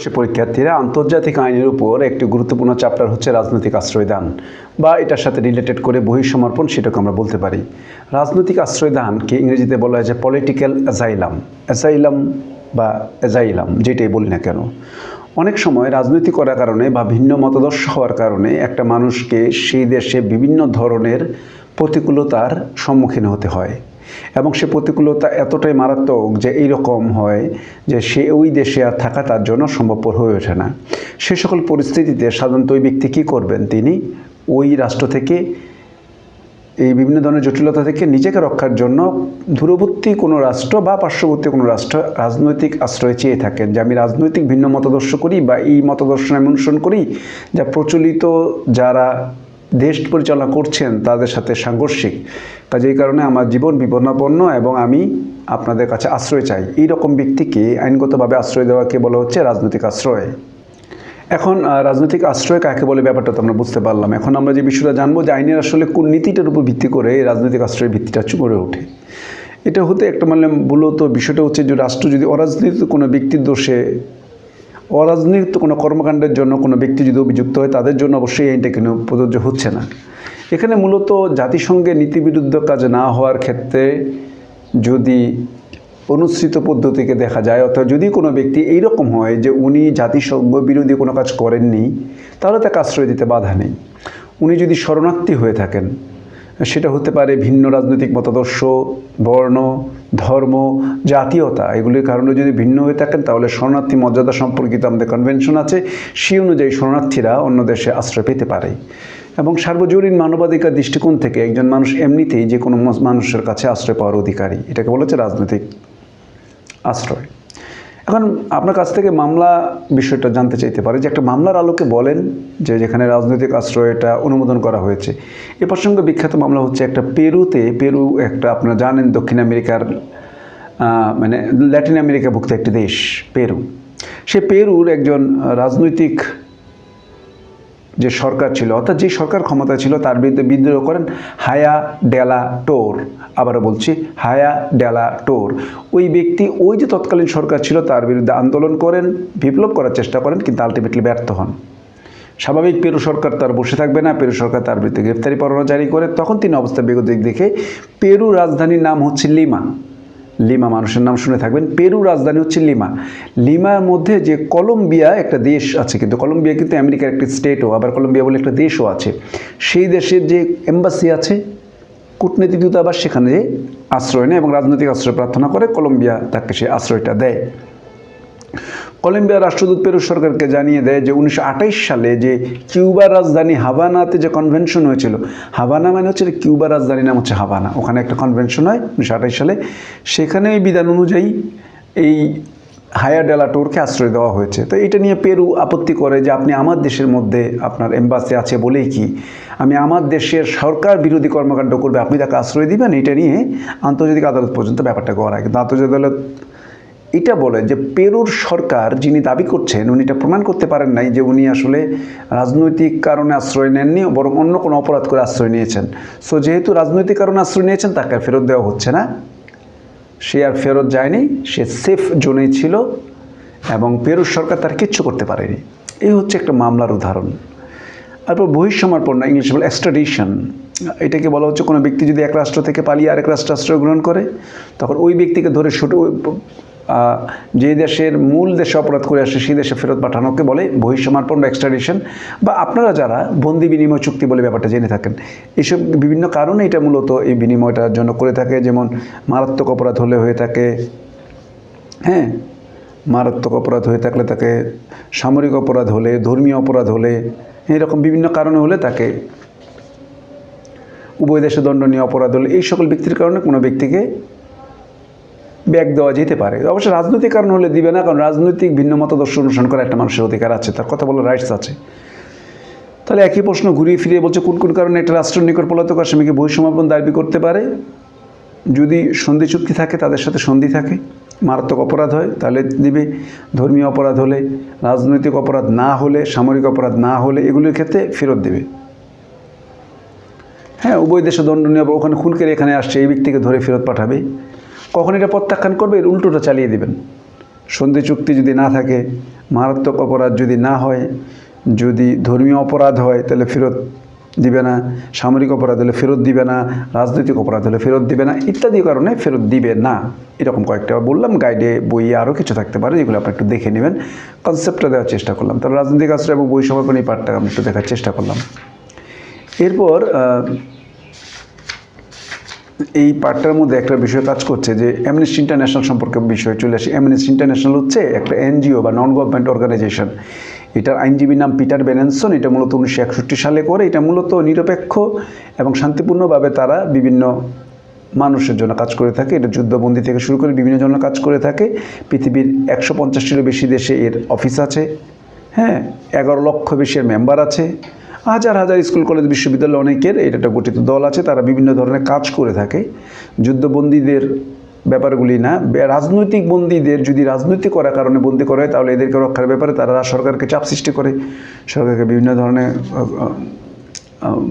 সে পরীক্ষার্থীরা আন্তর্জাতিক আইনের উপর একটি গুরুত্বপূর্ণ চ্যাপ্টার হচ্ছে রাজনৈতিক আশ্রয়দান বা এটার সাথে রিলেটেড করে বহিঃসমর্পণ সেটাকে আমরা বলতে পারি। রাজনৈতিক আশ্রয়দানকে ইংরেজিতে বলা হয় যে পলিটিক্যাল অ্যাজাইলাম অ্যাজাইলাম বা অ্যাজাইলাম যেটাই বলি না কেন। অনেক সময় রাজনৈতিক করার কারণে বা ভিন্ন মতাদর্শ হওয়ার কারণে একটা মানুষকে সেই দেশে বিভিন্ন ধরনের প্রতিকূলতার সম্মুখীন হতে হয়। এবং সে প্রতিকূলতা এতটাই মারাত্মক যে এইরকম হয় যে সে ওই দেশে আর থাকা তার জন্য সম্ভবপর হয়ে ওঠে না। সে সকল পরিস্থিতিতে সাধারণত ওই ব্যক্তি কী করবেন? তিনি ওই রাষ্ট্র থেকে, এই বিভিন্ন ধরনের জটিলতা থেকে নিজেকে রক্ষার জন্য দূরবর্তী কোনো রাষ্ট্র বা পার্শ্ববর্তী কোনো রাষ্ট্র রাজনৈতিক আশ্রয় চেয়ে থাকেন। যে আমি রাজনৈতিক ভিন্ন মতাদর্শ করি বা এই মতাদর্শন আমি অনুসরণ করি, যা প্রচলিত যারা দেশ পরিচালনা করছেন তাদের সাথে সাংঘর্ষিক। কাজে এই কারণে আমার জীবন বিপন্নাপন্ন এবং আমি আপনাদের কাছে আশ্রয় চাই। এই রকম ব্যক্তিকে আইনগতভাবে আশ্রয় দেওয়াকে বলা হচ্ছে রাজনৈতিক আশ্রয়। এখন রাজনৈতিক আশ্রয় কাকে বলে ব্যাপারটা তো আমরা বুঝতে পারলাম। এখন আমরা যে বিষয়টা জানব যে আইনের আসলে কোন নীতিটার উপর ভিত্তি করে এই রাজনৈতিক আশ্রয়ের ভিত্তিটা গড়ে ওঠে। এটা হতে একটা মানে মূলত বিষয়টা হচ্ছে যে রাষ্ট্র যদি অরাজনীতিক কোনো ব্যক্তির দোষে অরাজনীতিক কোনো কর্মকাণ্ডের জন্য কোনো ব্যক্তি যদি অভিযুক্ত হয়, তাদের জন্য অবশ্যই এই আইনটা কিন্তু প্রযোজ্য হচ্ছে না। এখানে মূলত জাতিসংঘের নীতিবিরুদ্ধ কাজ না হওয়ার ক্ষেত্রে যদি অনুসৃত পদ্ধতিকে দেখা যায়, অর্থাৎ যদি কোনো ব্যক্তি এইরকম হয় যে উনি জাতিসংঘ বিরোধী কোনো কাজ করেননি, তাহলে তাকে আশ্রয় দিতে বাধা নেই। উনি যদি শরণার্থী হয়ে থাকেন, সেটা হতে পারে ভিন্ন রাজনৈতিক মতাদর্শ, বর্ণ ধর্ম, জাতীয়তা, এগুলির কারণে যদি ভিন্ন হয়ে থাকেন, তাহলে শরণার্থী মর্যাদা সম্পর্কিত আমাদের কনভেনশন আছে। সেই অনুযায়ী শরণার্থীরা অন্য দেশে আশ্রয় পেতে পারে। এবং সার্বজনীন মানবাধিকার দৃষ্টিকোণ থেকে একজন মানুষ এমনিতেই যে কোনো মানুষের কাছে আশ্রয় পাওয়ার অধিকারী, এটাকে বলেছে রাজনৈতিক আশ্রয়। এখন আপনার কাছ থেকে মামলা বিষয়টা জানতে চাইতে পারে যে একটা মামলার আলোকে বলেন যে যেখানে রাজনৈতিক আশ্রয় এটা অনুমোদন করা হয়েছে। এ প্রসঙ্গে বিখ্যাত মামলা হচ্ছে একটা পেরুতে, পেরু একটা আপনারা জানেন দক্ষিণ আমেরিকার মানে ল্যাটিন আমেরিকাভুক্ত একটি দেশ, পেরু। সে পেরুর একজন রাজনৈতিক যে সরকার ছিল, অর্থাৎ যে সরকার ক্ষমতা ছিল, তার বিরুদ্ধে বিদ্রোহ করেন হায়া ডেলা টোর। আবারও বলছি, হায়া ডেলা টোর। ওই ব্যক্তি ওই যে তৎকালীন সরকার ছিল, তার বিরুদ্ধে আন্দোলন করেন, বিপ্লব করার চেষ্টা করেন, কিন্তু আলটিমেটলি ব্যর্থ হন। স্বাভাবিক পেরু সরকার তার বসে থাকবে না, পেরু সরকার তার বিরুদ্ধে গ্রেফতারি পরোয়ানা জারি করে, তখন তিনি অবস্থা বেগতিক দেখে, পেরু রাজধানীর নাম হচ্ছে লিমা। লিমা মানুষের নাম শুনে থাকবেন। পেরু রাজধানী হচ্ছে লিমা। লিমার মধ্যে যে কলম্বিয়া একটা দেশ আছে, কিন্তু কলম্বিয়া কিন্তু আমেরিকার একটি স্টেটও আবার কলম্বিয়া বলে একটা দেশও আছে। সেই দেশের যে এম্বাসি আছে কূটনীতি আবার সেখানে আশ্রয় নেয় এবং রাজনৈতিক আশ্রয় প্রার্থনা করে, কলম্বিয়া তাকে সে আশ্রয়টা দেয়। কলম্বিয়ার রাষ্ট্রদূত পেরু সরকারকে জানিয়ে দেয় যে উনিশশো আঠাশ সালে যে কিউবার রাজধানী হাবানাতে যে কনভেনশন হয়েছিল হাবানা মানে হচ্ছে কিউবার রাজধানী নাম হচ্ছে হাবানা ওখানে একটা কনভেনশন হয় উনিশশো আঠাশ সালে। সেখানে এই বিধান অনুযায়ী এই হায়ার ডেলাটোরকে আশ্রয় দেওয়া হয়েছে। তো এটা নিয়ে পেরু আপত্তি করে যে আপনি আমার দেশের মধ্যে আপনার এম্বাসি আছে বলেই কি? আমি আমার দেশের সরকার বিরোধী কর্মকাণ্ড করবে, আপনি তাকে আশ্রয় দিবেন? এটা নিয়ে আন্তর্জাতিক আদালত পর্যন্ত ব্যাপারটা হয় কিন্তু আন্তর্জাতিক আদালত এটা বলে যে পেরুর সরকার যিনি দাবি করছেন, উনি এটা প্রমাণ করতে পারেন নাই যে উনি আসলে রাজনৈতিক কারণে আশ্রয় নেননি, বরং অন্য কোনো অপরাধ করে আশ্রয় নিয়েছেন। সো যেহেতু রাজনৈতিক কারণে আশ্রয় নিয়েছেন, তাকে ফেরত দেওয়া হচ্ছে না। সে আর ফেরত যায়নি, সে সেফ জোনেই ছিল এবং পেরুর সরকার তার কিচ্ছু করতে পারেনি। এই হচ্ছে একটা মামলার উদাহরণ। তারপর বহিঃসমর্পণ না ইংলিশে বলে এক্সট্রাডিশন এটাকে বলা হচ্ছে কোনো ব্যক্তি যদি এক রাষ্ট্র থেকে পালিয়ে আরেক রাষ্ট্র আশ্রয় গ্রহণ করে, তখন ওই ব্যক্তিকে ধরে ছোটো যে দেশের মূল দেশে অপরাধ করে আসে, সেই দেশে ফেরত পাঠানোকে বলে বহিঃসমর্পণ বা এক্সট্রাডিশন বা আপনারা যারা বন্দি বিনিময় চুক্তি বলে ব্যাপারটা জেনে থাকেন এইসব বিভিন্ন কারণে এটা মূলত এই বিনিময়টার জন্য করে থাকে। যেমন মারাত্মক অপরাধ হলে হয়ে থাকে হ্যাঁ মারাত্মক অপরাধ হয়ে থাকলে তাকে সামরিক অপরাধ হলে, ধর্মীয় অপরাধ হলে, এরকম বিভিন্ন কারণে হলে তাকে উভয় দেশে দণ্ডনীয় অপরাধ হলে, এই সকল ব্যক্তির কারণে কোনো ব্যক্তিকে ব্যাগ দেওয়া যেতে পারে। অবশ্য রাজনৈতিক কারণ হলে দিবে না, কারণ রাজনৈতিক ভিন্ন মতাদর্শ অনুসরণ করা একটা মানুষের অধিকার আছে, তার কথা বলার রাইটস আছে। তাহলে একই প্রশ্ন ঘুরিয়ে ফিরিয়ে বলছে, কোন কোন কারণে একটা রাষ্ট্রের নিকট পলাতক আসামিকে বহিঃসমাপন দাবি করতে পারে? যদি সন্ধি চুক্তি থাকে, তাদের সাথে সন্ধি থাকে, মারাত্মক অপরাধ হয়, তাহলে দিবে। ধর্মীয় অপরাধ হলে, রাজনৈতিক অপরাধ না হলে, সামরিক অপরাধ না হলে, এগুলির ক্ষেত্রে ফেরত দেবে। হ্যাঁ উভয় দেশে দণ্ডনীয়, ওখানে খুন করে এখানে আসছে, এই ব্যক্তিকে ধরে ফেরত পাঠাবে। কখন এটা প্রত্যাখ্যান করবে? এর উল্টোটা চালিয়ে দেবেন। সন্ধি চুক্তি যদি না থাকে, মারাত্মক অপরাধ যদি না হয়, যদি ধর্মীয় অপরাধ হয়, তাহলে ফেরত দিবে না। সামরিক অপরাধ হলে ফেরত দিবে না। রাজনৈতিক অপরাধ হলে ফেরত দিবে না। ইত্যাদি কারণে ফেরত দিবে না। এরকম কয়েকটা বললাম গাইডে বইয়ে আরও কিছু থাকতে পারে, যেগুলো আপনি একটু দেখে নেবেন। কনসেপ্টটা দেওয়ার চেষ্টা করলাম। তাহলে রাজনৈতিক আশ্রয় এবং বই সমর্পণ এই পাঠটা আমি একটু দেখার চেষ্টা করলাম। এরপর এই পার্টটার মধ্যে একটা বিষয় কাজ করছে যে অ্যামনেস্টি ইন্টারন্যাশনাল সম্পর্কে বিষয় চলে আসে। অ্যামনেস্টি ইন্টারন্যাশনাল হচ্ছে একটা এনজিও বা নন গভর্নমেন্ট অর্গানাইজেশন এটার আইনজীবীর নাম পিটার বেনেনসন এটা মূলত উনিশশো একষট্টি সালে করে। এটা মূলত নিরপেক্ষ এবং শান্তিপূর্ণভাবে তারা বিভিন্ন মানুষের জন্য কাজ করে থাকে। এটা যুদ্ধবন্দী থেকে শুরু করে বিভিন্ন জন্য কাজ করে থাকে। পৃথিবীর একশো পঞ্চাশটিরও বেশি দেশে এর অফিস আছে। হ্যাঁ এগারো লক্ষ বেশি মেম্বার আছে। হাজার হাজার স্কুল, কলেজ, বিশ্ববিদ্যালয় অনেকের এটা একটা গঠিত দল আছে। তারা বিভিন্ন ধরনের কাজ করে থাকে। যুদ্ধবন্দীদের ব্যাপারগুলি না। রাজনৈতিক বন্দীদের যদি রাজনৈতিক করার কারণে বন্দি করা হয়, তাহলে এদেরকে রক্ষার ব্যাপারে তারা সরকারকে চাপ সৃষ্টি করে। সরকারকে বিভিন্ন ধরনের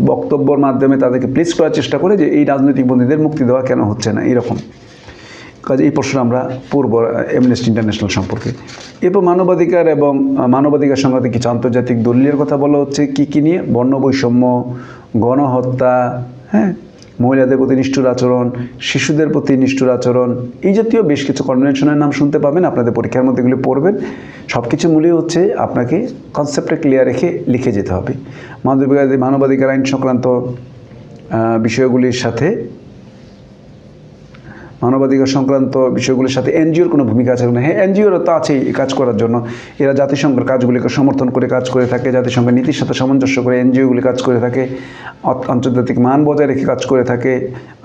বক্তব্যর মাধ্যমে তাদেরকে প্লেস করার চেষ্টা করে যে এই রাজনৈতিক বন্দীদের মুক্তি দেওয়া কেন হচ্ছে না, এরকম। কাজে এই প্রশ্ন আমরা পূর্ব এমনেস্টি ইন্টারন্যাশনাল সম্পর্কে। এরপর মানবাধিকার এবং মানবাধিকার সংক্রান্ত কিছু আন্তর্জাতিক দলিলের কথা বলা হচ্ছে। কী কী নিয়ে? বর্ণ বৈষম্য গণহত্যা হ্যাঁ? মহিলাদের প্রতি নিষ্ঠুর আচরণ, শিশুদের প্রতি নিষ্ঠুর আচরণ, এই জাতীয় বেশ কিছু কনভেনশনের নাম শুনতে পাবেন। আপনাদের পরীক্ষার মধ্যে এগুলি পড়বেন। সব কিছু মূলে হচ্ছে আপনাকে কনসেপ্টটা ক্লিয়ার রেখে লিখে যেতে হবে। মানবাধিকার মানবাধিকার আইন সংক্রান্ত বিষয়গুলির সাথে মানবাধিকার সংক্রান্ত বিষয়গুলির সাথে এনজিওর কোনো ভূমিকা আছে না হ্যাঁ এনজিওরা তো আছেই কাজ করার জন্য। এরা জাতিসংঘের কাজগুলিকে সমর্থন করে কাজ করে থাকে, জাতিসংঘের নীতির সাথে সামঞ্জস্য করে এনজিওগুলি কাজ করে থাকে আন্তর্জাতিক মান বজায় রেখে কাজ করে থাকে।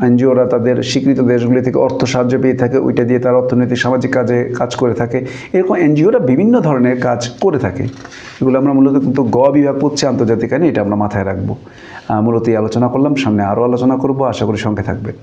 এনজিওরা তাদের স্বীকৃত দেশগুলি থেকে অর্থ সাহায্য পেয়ে থাকে, ওইটা দিয়ে তারা অর্থনৈতিক সামাজিক কাজে কাজ করে থাকে। এরকম এনজিওরা বিভিন্ন ধরনের কাজ করে থাকে। এগুলো আমরা মূলত কিন্তু গ বিভাগ পড়ছে আন্তর্জাতিক আইনে, এটা আমরা মাথায় রাখব। মূলত এই আলোচনা করলাম, সামনে আরও আলোচনা করব, আশা করি সঙ্গে থাকবেন।